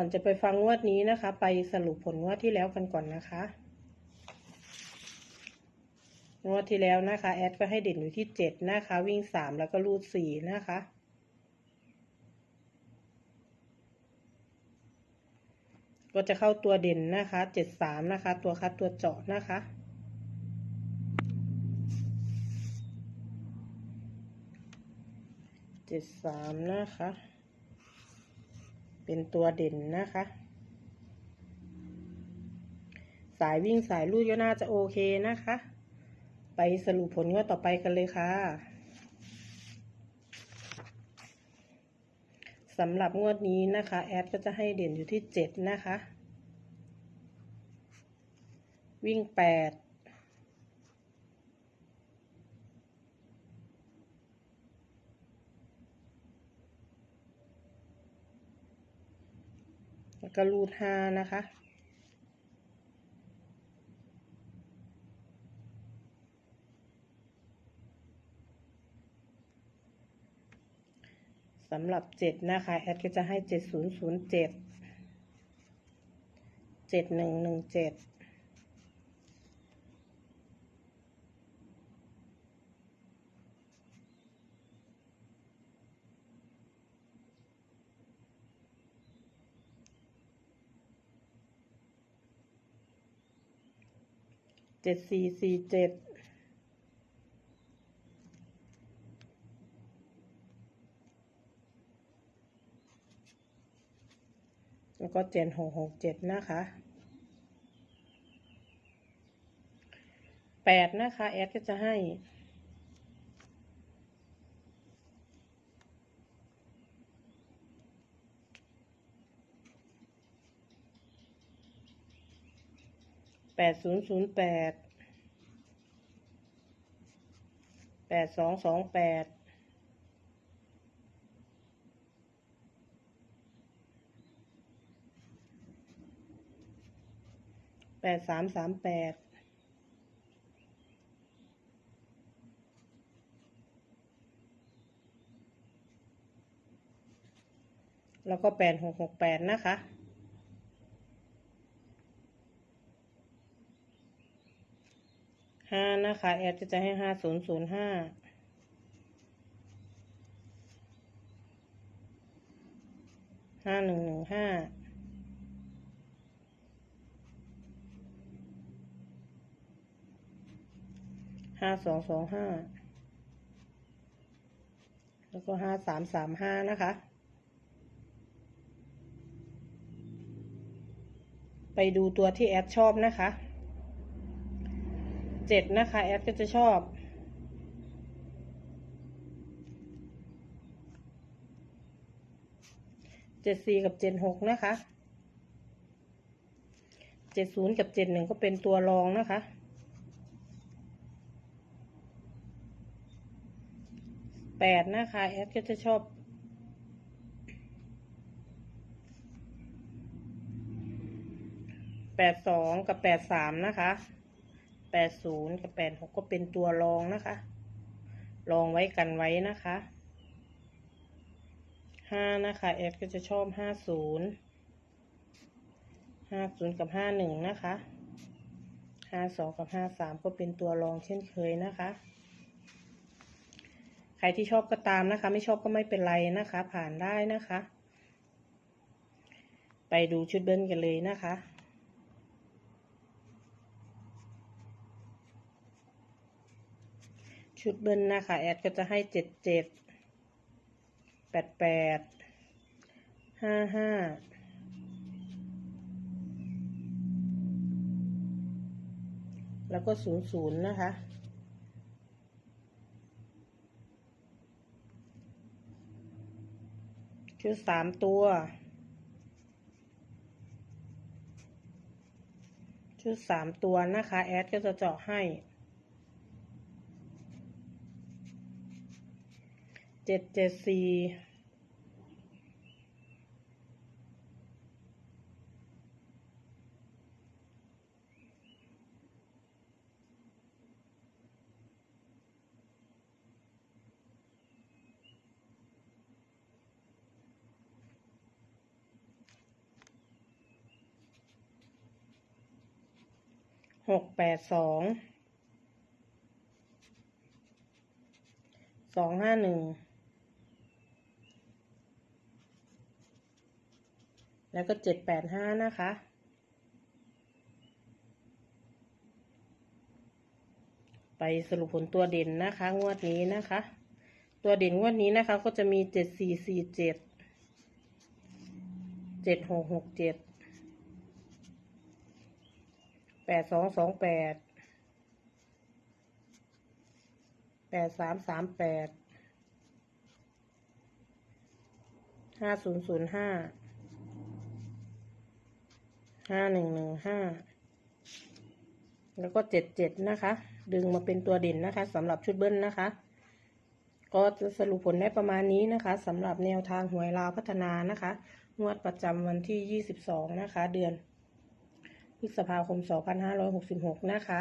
ก่อนจะไปฟังงวดนี้นะคะ ไปสรุปผลงวดที่แล้วกันก่อนนะคะ งวดที่แล้วนะคะ แอดก็ให้เด่นอยู่ที่เจ็ดนะคะ วิ่งสามแล้วก็รูดสี่นะคะ ก็จะเข้าตัวเด่นนะคะเจ็ดสามนะคะ ตัวคัดตัวเจาะนะคะเจ็ดสามนะคะ เป็นตัวเด่นนะคะ สายวิ่งสายลู่ก็น่าจะโอเคนะคะ ไปสรุปผลก็ต่อไปกันเลยค่ะสำหรับงวดนี้นะคะ แอดก็จะให้เด่นอยู่ที่เจ็ดนะคะ วิ่งแปด แล้วก็รูดห้านะคะ สำหรับเจ็ดนะคะ แอดก็จะให้เจ็ดศูนย์ศูนย์เจ็ดเจ็ดหนึ่งหนึ่งเจ็ด จ็ดสี่สี่เจ็ดแล้วก็เจ็ดหกหกเจ็ดนะคะแปดนะคะ แอดก็จะให้ แปดศูนย์ศูนย์แปดแปดสองสองแปดแปดสามสามแปดแล้วก็แปดหกหกแปดนะคะ ห้านะคะ แอดก็จะให้ห้าศูนย์ศูนย์ห้าห้าหนึ่งหนึ่งห้าห้าสองสองห้าแล้วก็ห้าสามสามห้านะคะ ไปดูตัวที่แอดชอบนะคะ เจ็ดนะคะ แอดก็จะชอบเจ็ดสี่กับเจ็ดหกนะคะเจ็ดศูนย์กับเจ็ดหนึ่งก็เป็นตัวรองนะคะแปดนะคะแอดก็จะชอบแปดสองกับแปดสามนะคะ แปดศูนย์กับแปดหกก็เป็นตัวรองนะคะ รองไว้กันไว้นะคะห้านะคะแอดก็จะชอบห้าศูนย์ห้าศูนย์กับห้าหนึ่งนะคะห้าสองกับห้าสามก็เป็นตัวรองเช่นเคยนะคะ ใครที่ชอบก็ตามนะคะ ไม่ชอบก็ไม่เป็นไรนะคะ ผ่านได้นะคะ ไปดูชุดเบิ้ลกันเลยนะคะ ชุดเบิ้ลนะคะ แอดก็จะให้เจ็ดเจ็ดแปดแปดห้าห้าแล้วก็ศูนย์ศูนย์นะคะ ชุดสามตัว ชุดสามตัวนะคะ แอดก็จะเจาะให้ เจ็ดเจ็ดสี่หกแปดสองสองห้าหนึ่ง แล้วก็เจ็ดแปดห้านะคะ ไปสรุปผลตัวเด่นนะคะ งวดนี้นะคะ ตัวเด่นงวดนี้นะคะ ก็จะมีเจ็ดสี่สี่เจ็ดเจ็ดหกหกเจ็ดแปดสองสองแปดแปดสามสามแปดห้าศูนย์ศูนย์ห้า ห้าหนึ่งหนึ่งห้าแล้วก็เจ็ดเจ็ดนะคะ ดึงมาเป็นตัวเด่นนะคะสำหรับชุดเบิ้ลนะคะ ก็จะสรุปผลได้ประมาณนี้นะคะสำหรับแนวทางหวยลาวพัฒนานะคะ งวดประจำวันที่22นะคะ เดือนพฤษภาคม2566นะคะ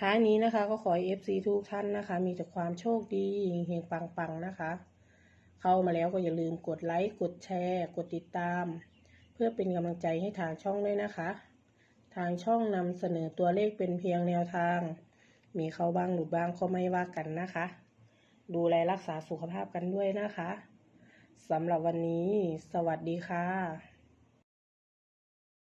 ท้ายนี้นะคะก็ขอให้ FC ทุกท่านนะคะ มีแต่ความโชคดีเฮงปังๆนะคะ เข้ามาแล้วก็อย่าลืมกดไลค์ กดแชร์ กดติดตาม เพื่อเป็นกำลังใจให้ทางช่องด้วยนะคะ ทางช่องนำเสนอตัวเลขเป็นเพียงแนวทาง มีเข้าบ้างหลุดบ้างก็ไม่ว่ากันนะคะ ดูแลรักษาสุขภาพกันด้วยนะคะสำหรับวันนี้ สวัสดีค่ะ